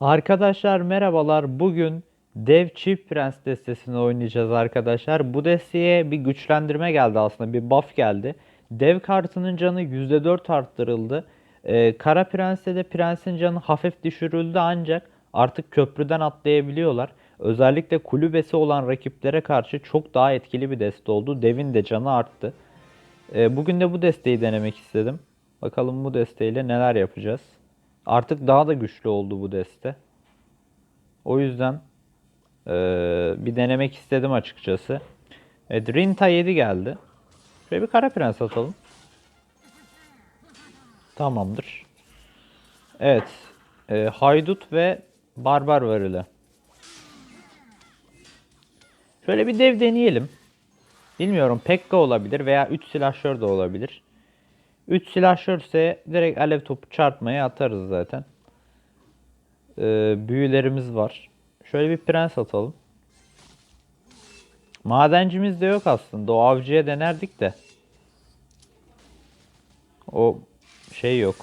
Arkadaşlar merhabalar. Bugün Dev Çift Prens destesini oynayacağız arkadaşlar. Bu desteye bir güçlendirme geldi aslında. Bir buff geldi. Dev kartının canı %4 arttırıldı. Ee, Kara Prens'te de prensin canı hafif düşürüldü ancak artık köprüden atlayabiliyorlar. Özellikle kulübesi olan rakiplere karşı çok daha etkili bir deste oldu. Dev'in de canı arttı. Ee, bugün de bu desteği denemek istedim. Bakalım bu desteğiyle neler yapacağız. Artık daha da güçlü oldu bu deste. O yüzden eee, bir denemek istedim açıkçası. Evet, Rinta 7 geldi. Şöyle bir kara prens atalım. Tamamdır. Evet. eee, haydut ve barbar var ile. Şöyle bir dev deneyelim. Bilmiyorum Pekka olabilir veya 3 silahşör de olabilir. 3 silahşör ise direkt alev topu çarpmaya atarız zaten. Ee, büyülerimiz var. Şöyle bir prens atalım. Madencimiz de yok aslında. O avcıya denerdik de. O şey yok.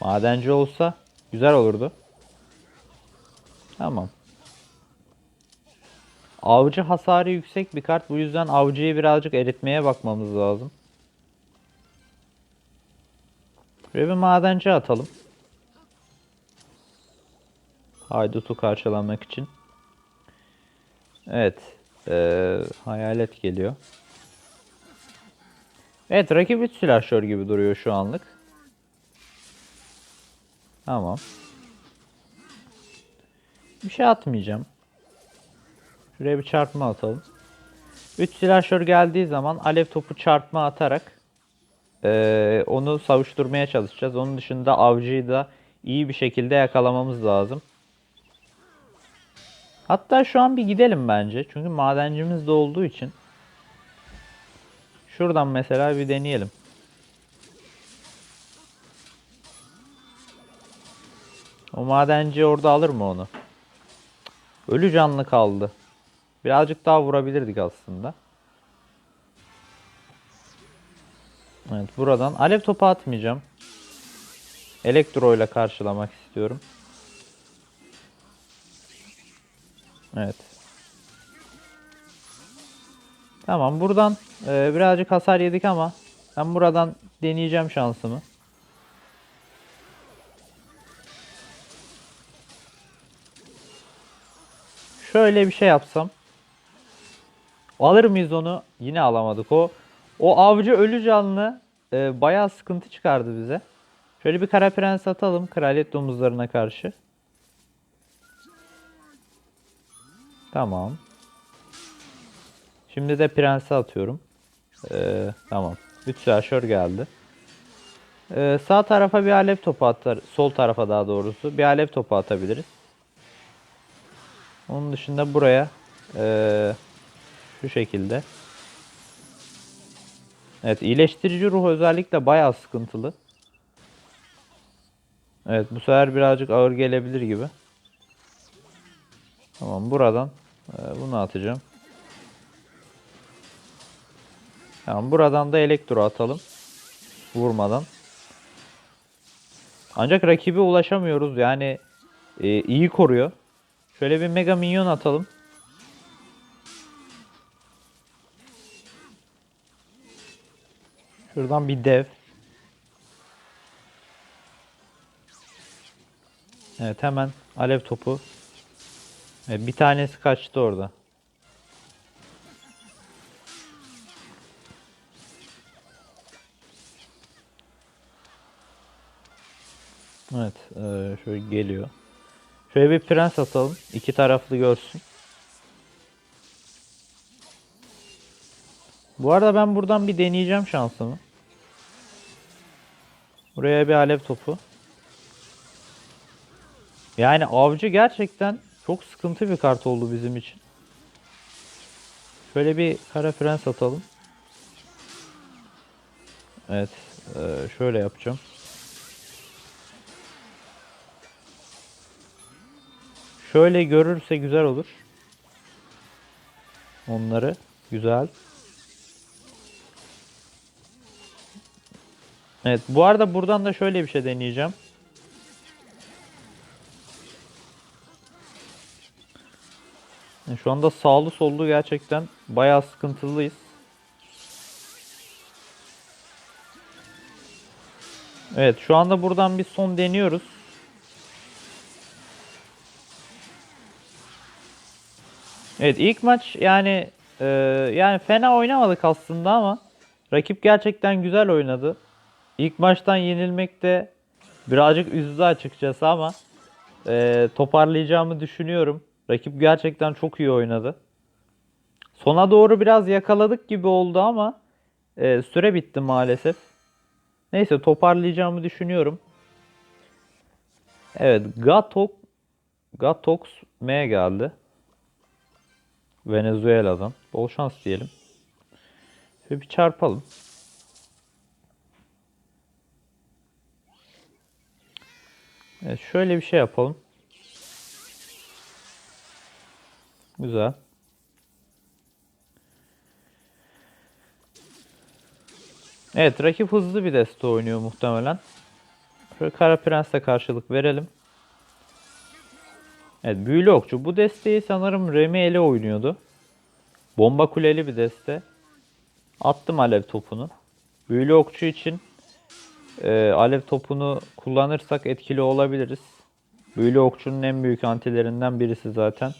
Madenci olsa güzel olurdu. Tamam. Avcı hasarı yüksek bir kart. Bu yüzden avcıyı birazcık eritmeye bakmamız lazım. Şöyle bir madenci atalım. Haydut'u karşılamak için. Evet. eee, hayalet geliyor. Evet rakip 3 silahşör gibi duruyor şu anlık. Tamam. Bir şey atmayacağım. Şuraya bir çarpma atalım. 3 silahşör geldiği zaman alev topu çarpma atarak ee, onu savuşturmaya çalışacağız. Onun dışında avcıyı da iyi bir şekilde yakalamamız lazım. Hatta şu an bir gidelim bence. Çünkü madencimiz de olduğu için. Şuradan mesela bir deneyelim. O madenci orada alır mı onu? Ölü canlı kaldı. Birazcık daha vurabilirdik aslında. Evet buradan alev topu atmayacağım. Elektro ile karşılamak istiyorum. Evet. Tamam buradan e, birazcık hasar yedik ama ben buradan deneyeceğim şansımı. Şöyle bir şey yapsam. Alır mıyız onu? Yine alamadık. O o avcı ölü canlı e, bayağı sıkıntı çıkardı bize. Şöyle bir kara prens atalım kraliyet domuzlarına karşı. Tamam. Şimdi de prensi atıyorum. Ee, tamam. 3 silahşör geldi. Ee, sağ tarafa bir alev topu atar. Sol tarafa daha doğrusu bir alev topu atabiliriz. Onun dışında buraya ee, şu şekilde. Evet iyileştirici ruh özellikle bayağı sıkıntılı. Evet bu sefer birazcık ağır gelebilir gibi. Tamam buradan e, bunu atacağım. Tamam buradan da elektro atalım. Vurmadan. Ancak rakibe ulaşamıyoruz yani e, iyi koruyor. Şöyle bir mega minyon atalım. Şuradan bir dev. Evet hemen alev topu. Evet, bir tanesi kaçtı orada. Evet eee, şöyle geliyor. Şöyle bir prens atalım. iki taraflı görsün. Bu arada ben buradan bir deneyeceğim şansımı. Buraya bir alev topu. Yani avcı gerçekten çok sıkıntı bir kart oldu bizim için. Şöyle bir kara prens atalım. Evet. eee, şöyle yapacağım. Şöyle görürse güzel olur. Onları. Güzel. Evet. Bu arada buradan da şöyle bir şey deneyeceğim. Şu anda sağlı sollu gerçekten bayağı sıkıntılıyız. Evet şu anda buradan bir son deniyoruz. Evet ilk maç yani e, yani fena oynamadık aslında ama rakip gerçekten güzel oynadı. İlk maçtan yenilmek de birazcık üzdü açıkçası ama e, toparlayacağımı düşünüyorum. Rakip gerçekten çok iyi oynadı. Sona doğru biraz yakaladık gibi oldu ama e, süre bitti maalesef. Neyse toparlayacağımı düşünüyorum. Evet Gatok Gatox M geldi. Venezuela'dan. Bol şans diyelim. Şöyle bir çarpalım. Evet, şöyle bir şey yapalım. Güzel. Evet, rakip hızlı bir deste oynuyor muhtemelen. Şöyle Kara Prens'e karşılık verelim. Evet, büyülü okçu. Bu desteği sanırım Remy ele oynuyordu. Bomba kuleli bir deste. Attım alev topunu. Büyülü okçu için e, alev topunu kullanırsak etkili olabiliriz. Büyülü okçunun en büyük antilerinden birisi zaten.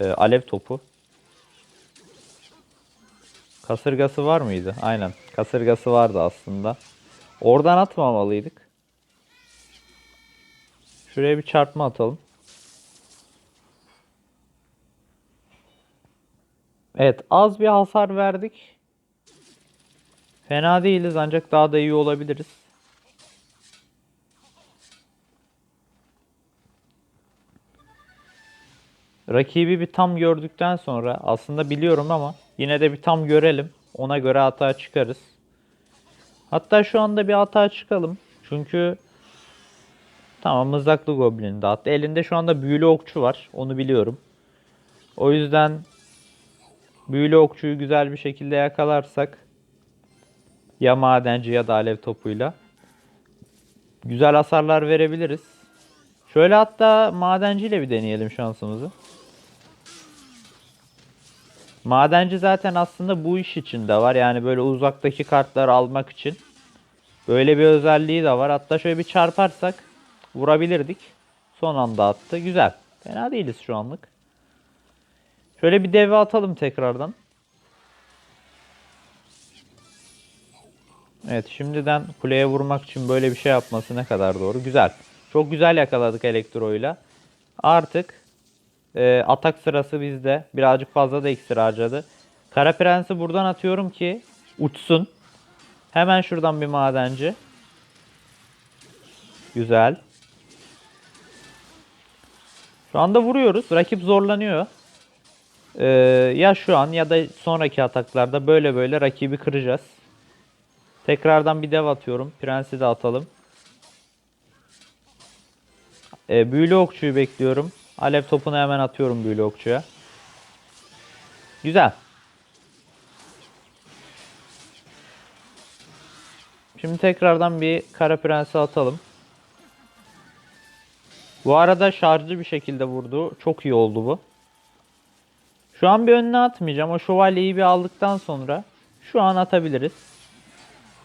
E, alev topu. Kasırgası var mıydı? Aynen. Kasırgası vardı aslında. Oradan atmamalıydık. Şuraya bir çarpma atalım. Evet, az bir hasar verdik. Fena değiliz ancak daha da iyi olabiliriz. Rakibi bir tam gördükten sonra aslında biliyorum ama yine de bir tam görelim. Ona göre hata çıkarız. Hatta şu anda bir hata çıkalım. Çünkü tamam mızraklı goblin dağıttı. Elinde şu anda büyülü okçu var. Onu biliyorum. O yüzden büyülü okçuyu güzel bir şekilde yakalarsak ya madenci ya da alev topuyla güzel hasarlar verebiliriz. Şöyle hatta madenciyle bir deneyelim şansımızı. Madenci zaten aslında bu iş için de var. Yani böyle uzaktaki kartları almak için. Böyle bir özelliği de var. Hatta şöyle bir çarparsak vurabilirdik. Son anda attı. Güzel. Fena değiliz şu anlık. Şöyle bir deve atalım tekrardan. Evet şimdiden kuleye vurmak için böyle bir şey yapması ne kadar doğru. Güzel. Çok güzel yakaladık elektroyla. Artık e, atak sırası bizde. Birazcık fazla da iksir harcadı. Kara Prens'i buradan atıyorum ki uçsun. Hemen şuradan bir madenci. Güzel. Şu anda vuruyoruz. Rakip zorlanıyor. Ee, ya şu an ya da sonraki ataklarda böyle böyle rakibi kıracağız. Tekrardan bir dev atıyorum. Prensi de atalım. Ee, büyülü okçuyu bekliyorum. Alev topunu hemen atıyorum büyülü okçuya. Güzel. Şimdi tekrardan bir kara prensi atalım. Bu arada şarjlı bir şekilde vurdu. Çok iyi oldu bu. Şu an bir önüne atmayacağım. O şövalyeyi bir aldıktan sonra şu an atabiliriz.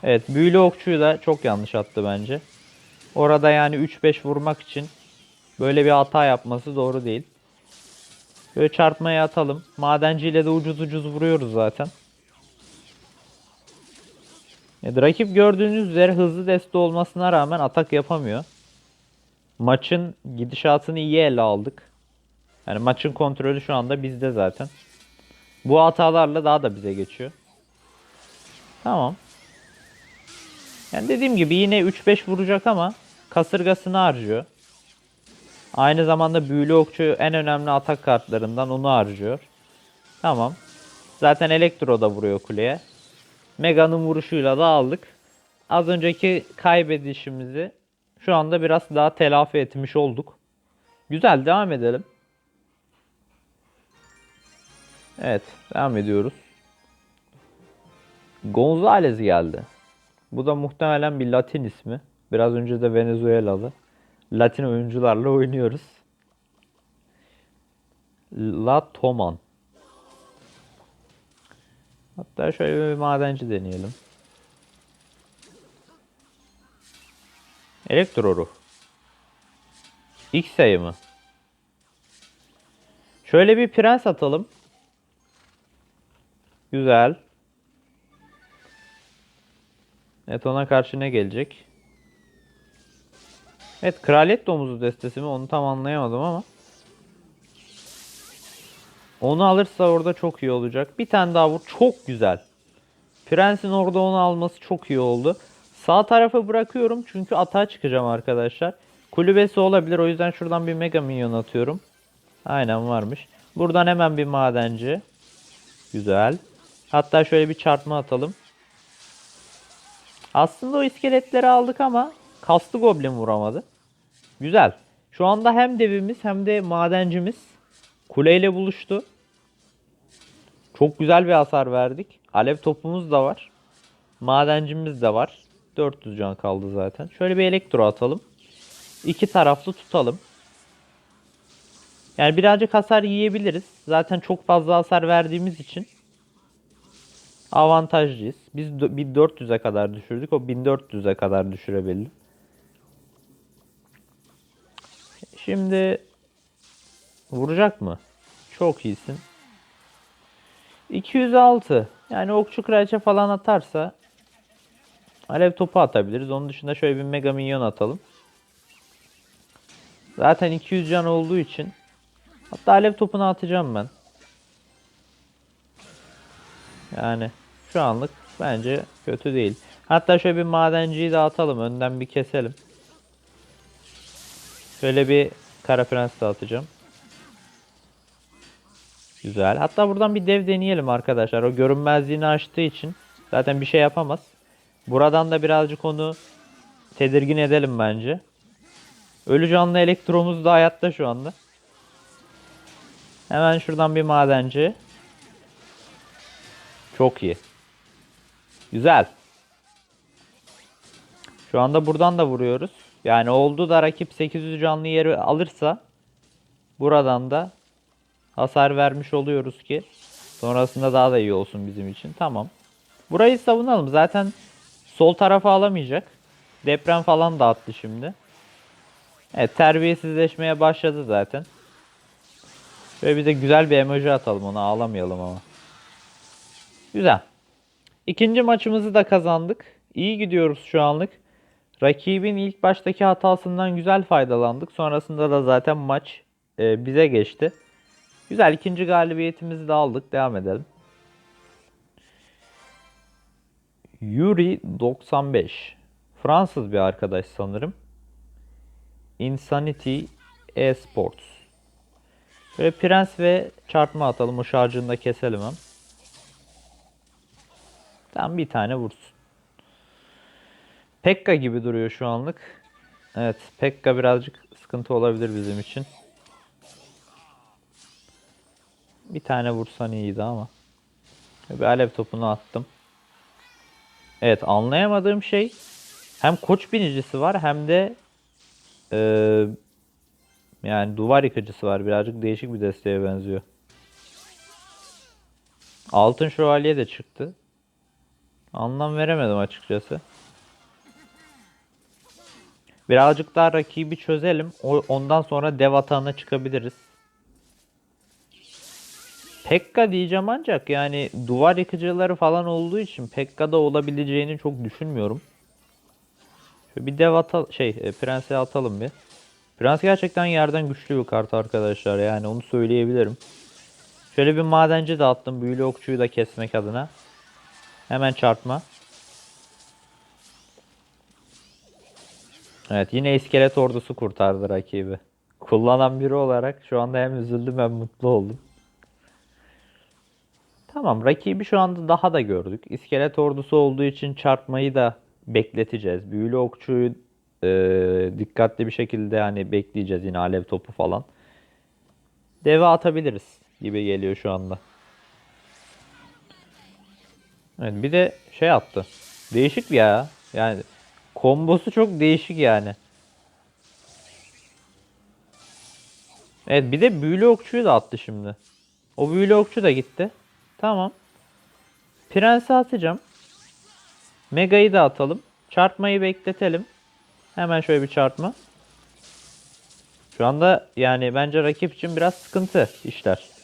Evet büyülü okçuyu da çok yanlış attı bence. Orada yani 3-5 vurmak için böyle bir hata yapması doğru değil. Böyle çarpmaya atalım. Madenciyle de ucuz ucuz vuruyoruz zaten. Evet, rakip gördüğünüz üzere hızlı deste olmasına rağmen atak yapamıyor. Maçın gidişatını iyi ele aldık. Yani maçın kontrolü şu anda bizde zaten. Bu hatalarla daha da bize geçiyor. Tamam. Yani dediğim gibi yine 3-5 vuracak ama kasırgasını harcıyor. Aynı zamanda büyülü okçu en önemli atak kartlarından onu harcıyor. Tamam. Zaten elektro da vuruyor kuleye. Mega'nın vuruşuyla da aldık. Az önceki kaybedişimizi şu anda biraz daha telafi etmiş olduk. Güzel devam edelim. Evet devam ediyoruz. Gonzalez geldi. Bu da muhtemelen bir Latin ismi. Biraz önce de Venezuelalı. Latin oyuncularla oynuyoruz. Latoman. Hatta şöyle bir madenci deneyelim. Elektro ruh. X sayı mı? Şöyle bir prens atalım. Güzel. Evet ona karşı ne gelecek? Evet kraliyet domuzu destesi mi onu tam anlayamadım ama. Onu alırsa orada çok iyi olacak. Bir tane daha vur. Çok güzel. Prens'in orada onu alması çok iyi oldu. Sağ tarafa bırakıyorum çünkü atağa çıkacağım arkadaşlar. Kulübesi olabilir o yüzden şuradan bir mega minyon atıyorum. Aynen varmış. Buradan hemen bir madenci. Güzel. Hatta şöyle bir çarpma atalım. Aslında o iskeletleri aldık ama kaslı goblin vuramadı. Güzel. Şu anda hem devimiz hem de madencimiz kuleyle buluştu. Çok güzel bir hasar verdik. Alev topumuz da var. Madencimiz de var. 400 can kaldı zaten. Şöyle bir elektro atalım. İki taraflı tutalım. Yani birazcık hasar yiyebiliriz. Zaten çok fazla hasar verdiğimiz için avantajlıyız. Biz dö- bir 400'e kadar düşürdük. O 1400'e kadar düşürebildi. Şimdi vuracak mı? Çok iyisin. 206. Yani okçu kraliçe falan atarsa alev topu atabiliriz. Onun dışında şöyle bir mega minyon atalım. Zaten 200 can olduğu için hatta alev topunu atacağım ben. Yani şu anlık bence kötü değil. Hatta şöyle bir madenciyi de atalım. Önden bir keselim. Şöyle bir kara prens de atacağım. Güzel. Hatta buradan bir dev deneyelim arkadaşlar. O görünmezliğini açtığı için zaten bir şey yapamaz. Buradan da birazcık onu tedirgin edelim bence. Ölü canlı elektromuz da hayatta şu anda. Hemen şuradan bir madenci. Çok iyi. Güzel. Şu anda buradan da vuruyoruz. Yani oldu da rakip 800 canlı yeri alırsa buradan da hasar vermiş oluyoruz ki sonrasında daha da iyi olsun bizim için. Tamam. Burayı savunalım. Zaten sol tarafa alamayacak. Deprem falan da attı şimdi. Evet terbiyesizleşmeye başladı zaten. Şöyle bir de güzel bir emoji atalım ona ağlamayalım ama. Güzel. İkinci maçımızı da kazandık. İyi gidiyoruz şu anlık. Rakibin ilk baştaki hatasından güzel faydalandık. Sonrasında da zaten maç e, bize geçti. Güzel ikinci galibiyetimizi de aldık. Devam edelim. Yuri 95. Fransız bir arkadaş sanırım. Insanity Esports. Böyle prens ve çarpma atalım. O şarjını da keselim hem. Tam bir tane vursun. Pekka gibi duruyor şu anlık. Evet, Pekka birazcık sıkıntı olabilir bizim için. Bir tane vursan iyiydi ama. Bir alev topunu attım. Evet, anlayamadığım şey hem koç binicisi var hem de eee, yani duvar yıkıcısı var. Birazcık değişik bir desteğe benziyor. Altın şövalye de çıktı. Anlam veremedim açıkçası. Birazcık daha rakibi çözelim. Ondan sonra dev atağına çıkabiliriz. Pekka diyeceğim ancak yani duvar yıkıcıları falan olduğu için Pekka'da olabileceğini çok düşünmüyorum. Şöyle bir dev ata şey e, prense atalım bir. Prens gerçekten yerden güçlü bir kart arkadaşlar yani onu söyleyebilirim. Şöyle bir madenci de attım büyülü okçuyu da kesmek adına. Hemen çarpma. Evet yine iskelet ordusu kurtardı rakibi. Kullanan biri olarak şu anda hem üzüldüm hem mutlu oldum. Tamam rakibi şu anda daha da gördük. İskelet ordusu olduğu için çarpmayı da bekleteceğiz. Büyülü okçuyu e, dikkatli bir şekilde hani bekleyeceğiz yine alev topu falan. Deve atabiliriz gibi geliyor şu anda. Evet bir de şey attı. Değişik ya. Yani kombosu çok değişik yani. Evet bir de büyülü okçuyu da attı şimdi. O büyülü okçu da gitti. Tamam. Prensi atacağım. Mega'yı da atalım. Çarpmayı bekletelim. Hemen şöyle bir çarpma. Şu anda yani bence rakip için biraz sıkıntı işler.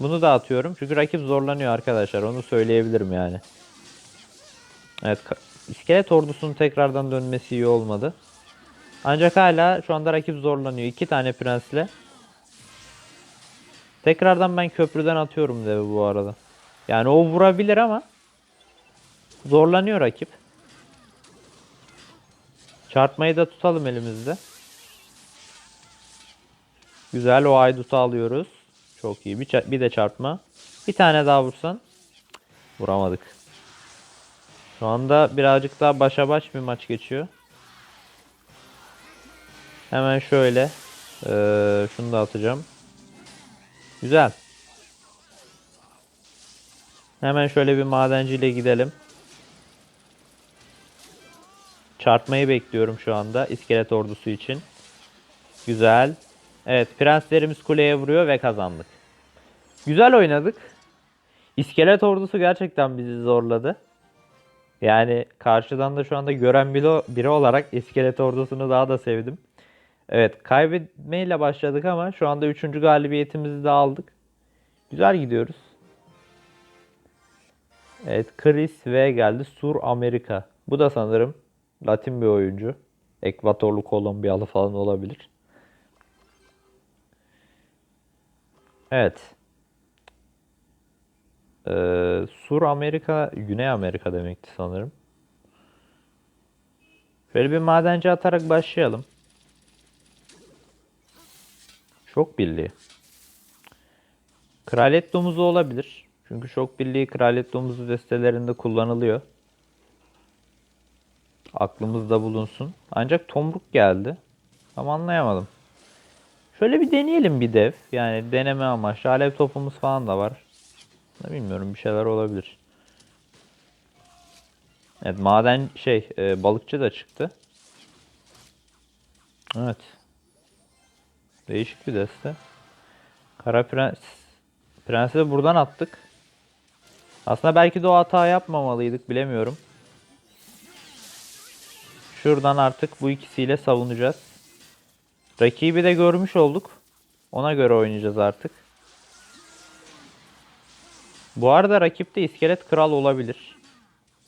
Bunu da atıyorum. Çünkü rakip zorlanıyor arkadaşlar. Onu söyleyebilirim yani. Evet. iskelet ordusunun tekrardan dönmesi iyi olmadı. Ancak hala şu anda rakip zorlanıyor. İki tane prensle. Tekrardan ben köprüden atıyorum devi bu arada. Yani o vurabilir ama zorlanıyor rakip. Çarpmayı da tutalım elimizde. Güzel o aydutu alıyoruz. Çok iyi. Bir, bir de çarpma. Bir tane daha vursan. Vuramadık. Şu anda birazcık daha başa baş bir maç geçiyor. Hemen şöyle. eee, şunu da atacağım. Güzel. Hemen şöyle bir madenciyle gidelim. Çarpmayı bekliyorum şu anda iskelet ordusu için. Güzel. Evet prenslerimiz kuleye vuruyor ve kazandık. Güzel oynadık. İskelet ordusu gerçekten bizi zorladı. Yani karşıdan da şu anda gören biri, olarak iskelet ordusunu daha da sevdim. Evet kaybetmeyle başladık ama şu anda 3. galibiyetimizi de aldık. Güzel gidiyoruz. Evet Chris V geldi. Sur Amerika. Bu da sanırım Latin bir oyuncu. Ekvatorlu Kolombiyalı falan olabilir. Evet. Ee, Sur Amerika, Güney Amerika demekti sanırım. Şöyle bir madenci atarak başlayalım. Şok Birliği. Kraliyet domuzu olabilir. Çünkü Şok Birliği Kraliyet domuzu destelerinde kullanılıyor. Aklımızda bulunsun. Ancak tomruk geldi. Ama anlayamadım. Şöyle bir deneyelim bir dev. Yani deneme amaçlı. Alev topumuz falan da var. Bilmiyorum bir şeyler olabilir. Evet maden şey e, balıkçı da çıktı. Evet. Değişik bir deste. Kara Prens. Prensi de buradan attık. Aslında belki de o hata yapmamalıydık bilemiyorum. Şuradan artık bu ikisiyle savunacağız. Rakibi de görmüş olduk. Ona göre oynayacağız artık. Bu arada rakipte iskelet kral olabilir.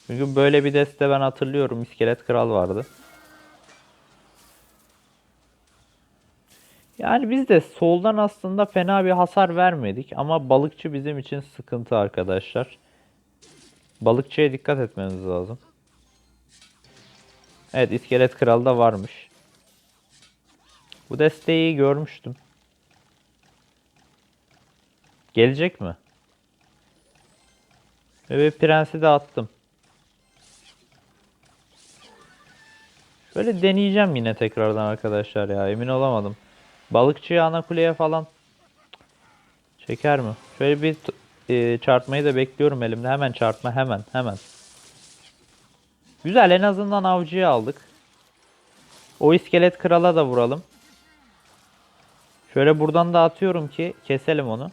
Çünkü böyle bir deste ben hatırlıyorum. iskelet kral vardı. Yani biz de soldan aslında fena bir hasar vermedik ama balıkçı bizim için sıkıntı arkadaşlar. Balıkçıya dikkat etmemiz lazım. Evet iskelet kral da varmış. Bu desteği görmüştüm. Gelecek mi? Ve prensi de attım. Şöyle deneyeceğim yine tekrardan arkadaşlar ya emin olamadım. Balıkçıyı ana kuleye falan çeker mi? Şöyle bir e, çarpmayı da bekliyorum elimde. Hemen çarpma hemen hemen. Güzel en azından avcıyı aldık. O iskelet krala da vuralım. Şöyle buradan da atıyorum ki keselim onu.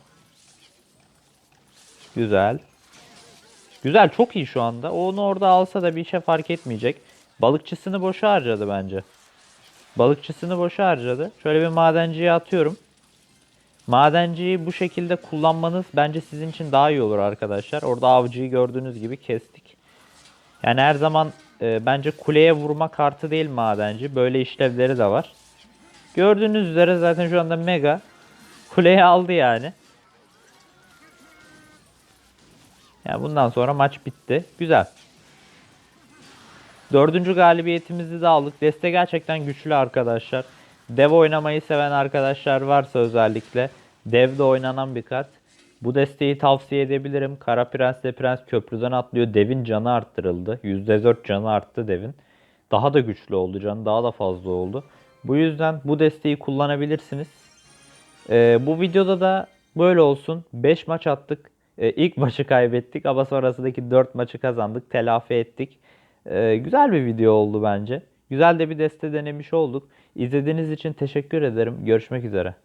Güzel. Güzel çok iyi şu anda. Onu orada alsa da bir şey fark etmeyecek. Balıkçısını boşa harcadı bence. Balıkçısını boşa harcadı. Şöyle bir madenciye atıyorum. Madenciyi bu şekilde kullanmanız bence sizin için daha iyi olur arkadaşlar. Orada avcıyı gördüğünüz gibi kestik. Yani her zaman e, bence kuleye vurma kartı değil madenci. Böyle işlevleri de var. Gördüğünüz üzere zaten şu anda mega kuleyi aldı yani. Yani bundan sonra maç bitti. Güzel. Dördüncü galibiyetimizi de aldık. Deste gerçekten güçlü arkadaşlar. Dev oynamayı seven arkadaşlar varsa özellikle Dev'de oynanan bir kart. Bu desteği tavsiye edebilirim. Kara Prens de Prens köprüden atlıyor. Devin canı arttırıldı. %4 canı arttı Devin. Daha da güçlü oldu canı. Daha da fazla oldu. Bu yüzden bu desteği kullanabilirsiniz. Ee, bu videoda da böyle olsun. 5 maç attık. Ee, ilk maçı kaybettik ama sonrasındaki 4 maçı kazandık. Telafi ettik. Ee, güzel bir video oldu bence. Güzel de bir deste denemiş olduk. İzlediğiniz için teşekkür ederim. Görüşmek üzere.